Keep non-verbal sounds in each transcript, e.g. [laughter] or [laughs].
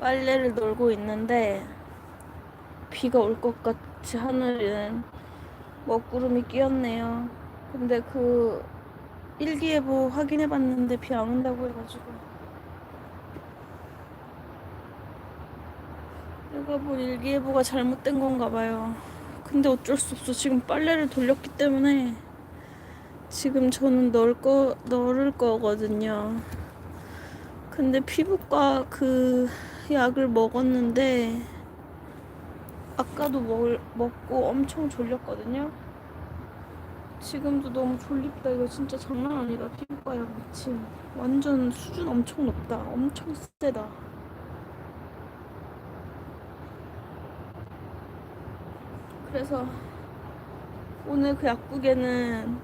빨래를 널고 있는데 비가 올 것 같이 하늘에는 먹구름이 끼었네요. 근데 그 일기예보 확인해봤는데 비 안 온다고 해가지고 내가 본 일기예보가 잘못된 건가 봐요. 근데 어쩔 수 없어. 지금 빨래를 돌렸기 때문에 지금 저는 넣을 거, 넣을 거거든요. 근데 피부과 그 약을 먹었는데 아까도 먹을, 먹고 엄청 졸렸거든요. 지금도 너무 졸립다. 이거 진짜 장난 아니다. 피부과 약 미친. 완전 수준 엄청 높다. 엄청 세다. 그래서 오늘 그 약국에는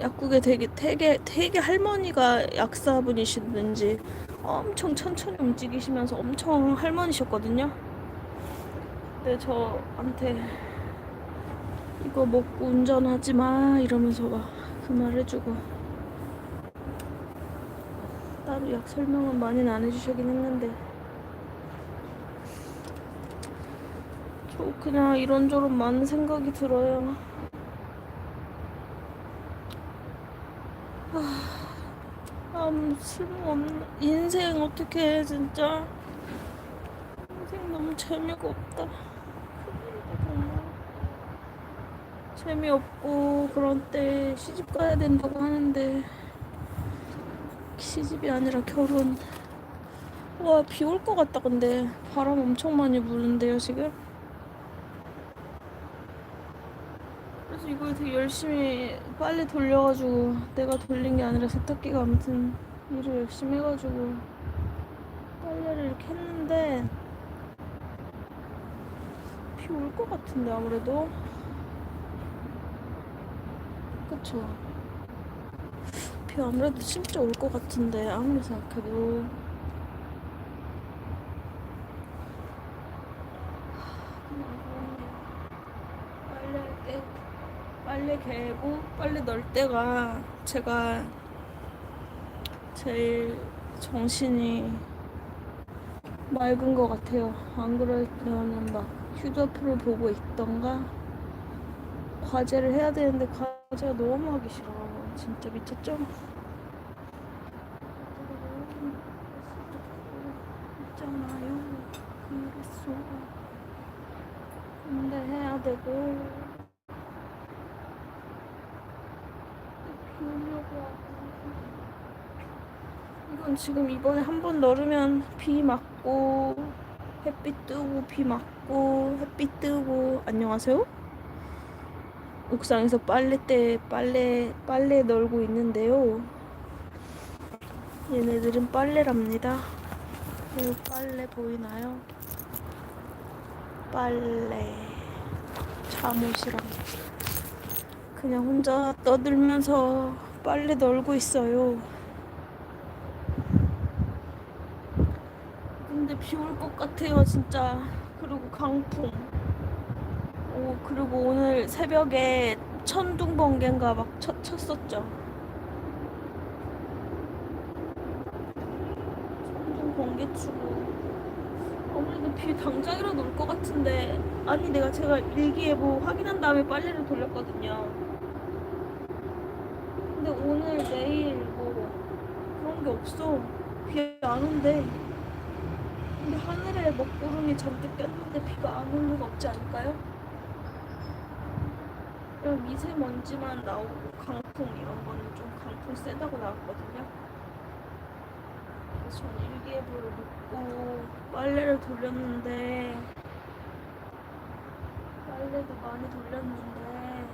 약국에 되게 되게 되게 할머니가 약사분이시든지 엄청 천천히 움직이시면서 엄청 할머니셨거든요. 근데 저한테 이거 먹고 운전하지 마 이러면서 막 그 말 해주고 따로 약 설명은 많이는 안 해주시긴 했는데 저 그냥 이런저런 많은 생각이 들어요. 아무 쓸모 없는 인생 어떻게 해 진짜? 인생 너무 재미가 없다. 재미없고 그런 때 시집 가야 된다고 하는데 시집이 아니라 결혼. 와 비 올 것 같다 근데. 바람 엄청 많이 부는데요 지금 그래서 이걸 되게 열심히 빨리 돌려가지고 내가 돌린 게 아니라 세탁기가 아무튼 일을 열심히 해가지고 빨래를 이렇게 했는데 비 올 것 같은데 아무래도. 그쵸? 비 아무래도 진짜 올 것 같은데 아무리 생각해도. 빨래 할 때 빨래 개고 빨래 넣을 때가 제가 제일 정신이 맑은 것 같아요. 안 그러면은 막 휴대폰을 보고 있던가 과제를 해야 되는데 과제가 너무 하기 싫어. 진짜 미쳤죠? 있잖아요. 그랬어. 근데 해야 되고 비 오려고 하고 이건 지금 이번에 한 번 넣으면 비 맞고 햇빛 뜨고 비 맞고 햇빛 뜨고. 안녕하세요? 옥상에서 빨래대 빨래 빨래 널고 있는데요. 얘네들은 빨래랍니다. 이 빨래 보이나요? 빨래. 잠옷이랑 그냥 혼자 떠들면서 빨래 널고 있어요. 근데 비 올 것 같아요, 진짜. 그리고 강풍. 오, 그리고 오늘 새벽에 천둥 번개인가 막 쳤, 쳤었죠. 천둥 번개 치고. 아무래도 비 당장이라도 올 것 같은데 아니 내가 제가 일기예보 확인한 다음에 빨래를 돌렸거든요 근데 오늘 내일 뭐 그런 게 없어 비 안 온대 근데 하늘에 먹구름이 잔뜩 꼈는데 비가 안 올 리가 없지 않을까요? 그냥 미세먼지만 나오고 강풍 이런 거는 좀 강풍 세다고 나왔거든요 그래서 저는 일기예보를 믿고 빨래를 돌렸는데 빨래도 많이 돌렸는데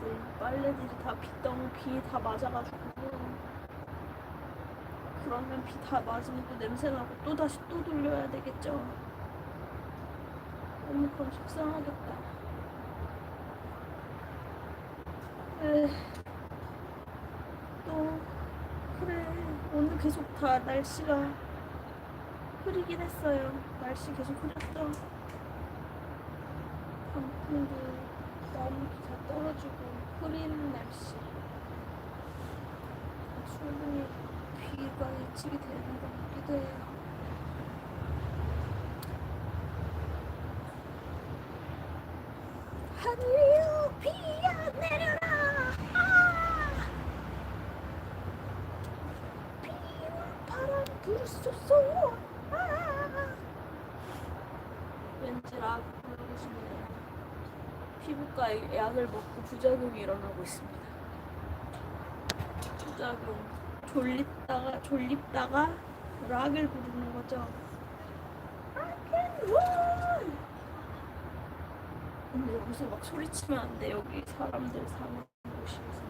이제 빨래들이 다 빗덩 비다 맞아가지고 그러면 비 다 맞으면 또 냄새 나고 또 다시 또 돌려야 되겠죠. 너무 그럼 속상하겠다. 에, 또 그래 오늘 계속 다 날씨가 흐리긴 했어요. 날씨 계속 흐렸죠. 강풍도 나무도 다 떨어지고 흐리는 날씨. 일과 예측이 되는 건 믿어야 하늘로 비야 내려라! 아! 비와 바람 불쏘쏘! 아! 왠지 락 부르고 싶네요. 피부과 약을 먹고 부작용이 일어나고 있습니다. 부작용 졸립 다가 졸립다가 락을 부르는 거죠 근데 여기서 막 소리치면 안 돼. 여기 사람들 사는 곳이어서.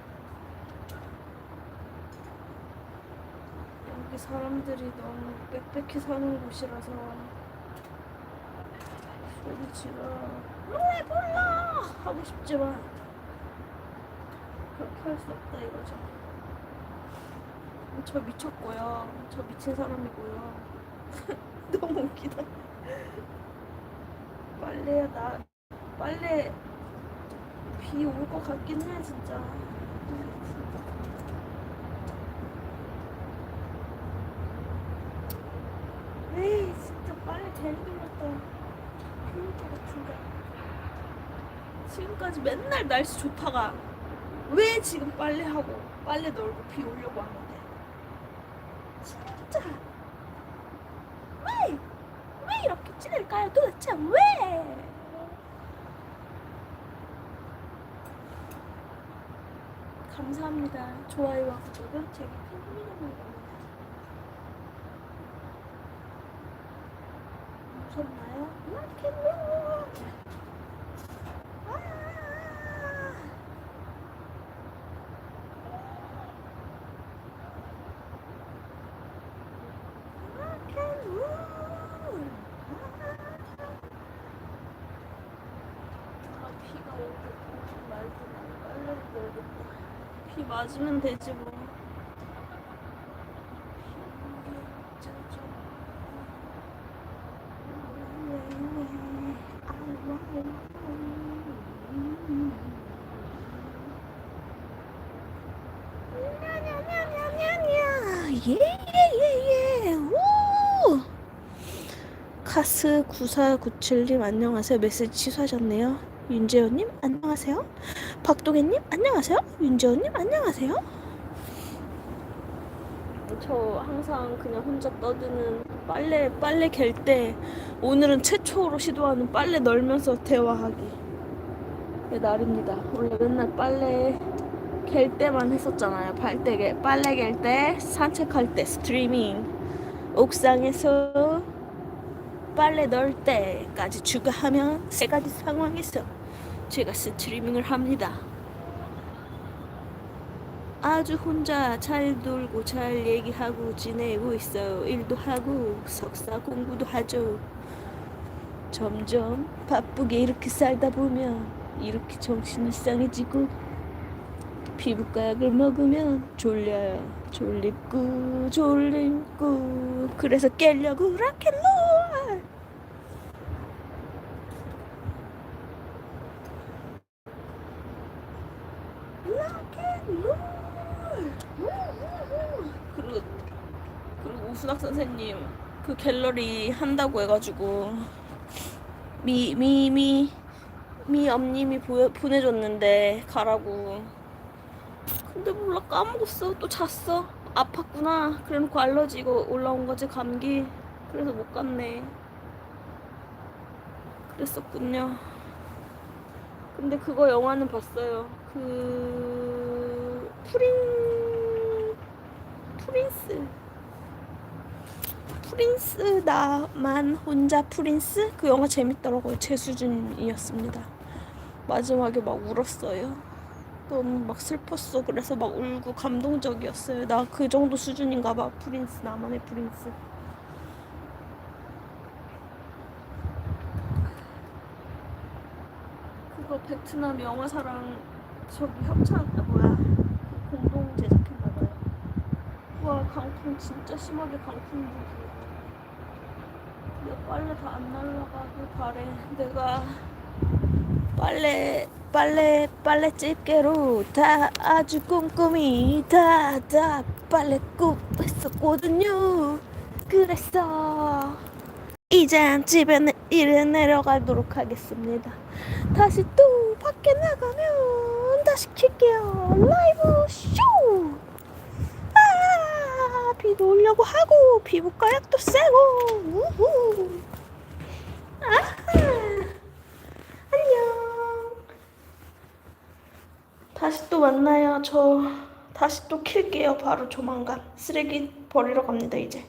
여기 사람들이 너무 빽빽히 사는 곳이라서 소리치라 왜 몰라 하고 싶지만 그렇게 할 수 없다 이거죠. 저 미쳤고요. 저 미친 사람이고요. [laughs] 너무 웃기다. 빨래야 나 빨래 비 올 것 같긴 해 진짜. 에이 진짜 빨래 괜히 돌렸다. 비올 것 같은데. 지금까지 맨날 날씨 좋다가 왜 지금 빨래하고 빨래 널고 비 오려고 하는데. 진짜 왜? 왜 이렇게 찌를까요 도대체 왜? 감사합니다. 좋아요와 구독은 제게 큰 힘이 되는 겁니다. 무섭나요? 락앤롤! 아! 락앤롤! 아, 비가 오고 말고 빨래를 널겠다. 비 맞으면 되지 뭐. 카스 9497님 안녕하세요 메시지 취소하셨네요 윤재현님 안녕하세요 박동현님 안녕하세요. 윤재원님 안녕하세요. 저 항상 그냥 혼자 떠드는 빨래 빨래 갤 때 오늘은 최초로 시도하는 빨래 널면서 대화하기 의 날입니다. 원래 맨날 빨래 갤 때만 했었잖아요. 갤 빨래 갤 때 산책할 때 스트리밍 옥상에서 빨래 넣을 때까지 추가하면 세 가지 상황에서 제가 스트리밍을 합니다. 아주 혼자 잘 놀고 잘 얘기하고 지내고 있어요. 일도 하고 석사 공부도 하죠. 점점 바쁘게 이렇게 살다 보면 이렇게 정신이 이상해지고 피부과 약을 먹으면 졸려요. 졸립고 졸립고 그래서 깨려고 락앤롤 락앤롤 그리고 그리고 우순학 선생님 그 갤러리 한다고 해가지고 미 미 미 미 엄님이 보내줬는데 가라고. 근데 몰라 까먹었어. 또 잤어? 아팠구나. 그래놓고 알러지 이거 올라온 거지 감기. 그래서 못 갔네. 그랬었군요. 근데 그거 영화는 봤어요. 그 프린 프린스. 프린스 나만 혼자 프린스? 그 영화 재밌더라고요. 제 수준이었습니다. 마지막에 막 울었어요. 너무 막 슬펐어. 그래서 막 울고 감동적이었어요. 나 그 정도 수준인가 봐. 프린스 나만의 프린스. 그거 베트남 영화사랑 저기 협찬 아 뭐야 그 공동 제작했나봐요 와 강풍 진짜 심하게 강풍 불고 내 빨래 다 안 날라가길 바래 내가 빨래 빨래 빨래 집게로 다 아주 꼼꼼히 다 다 빨래 굽 했었거든요 그래서 이제 집에 내, 일에 내려가도록 하겠습니다. 다시 또 밖에 나가면 다시 킬게요. 라이브 쇼! 오려고 하고 피부과 약도 세고 우후. 아하. 안녕. 다시 또 만나요. 저 다시 또 킬게요. 바로 조만간 쓰레기 버리러 갑니다 이제.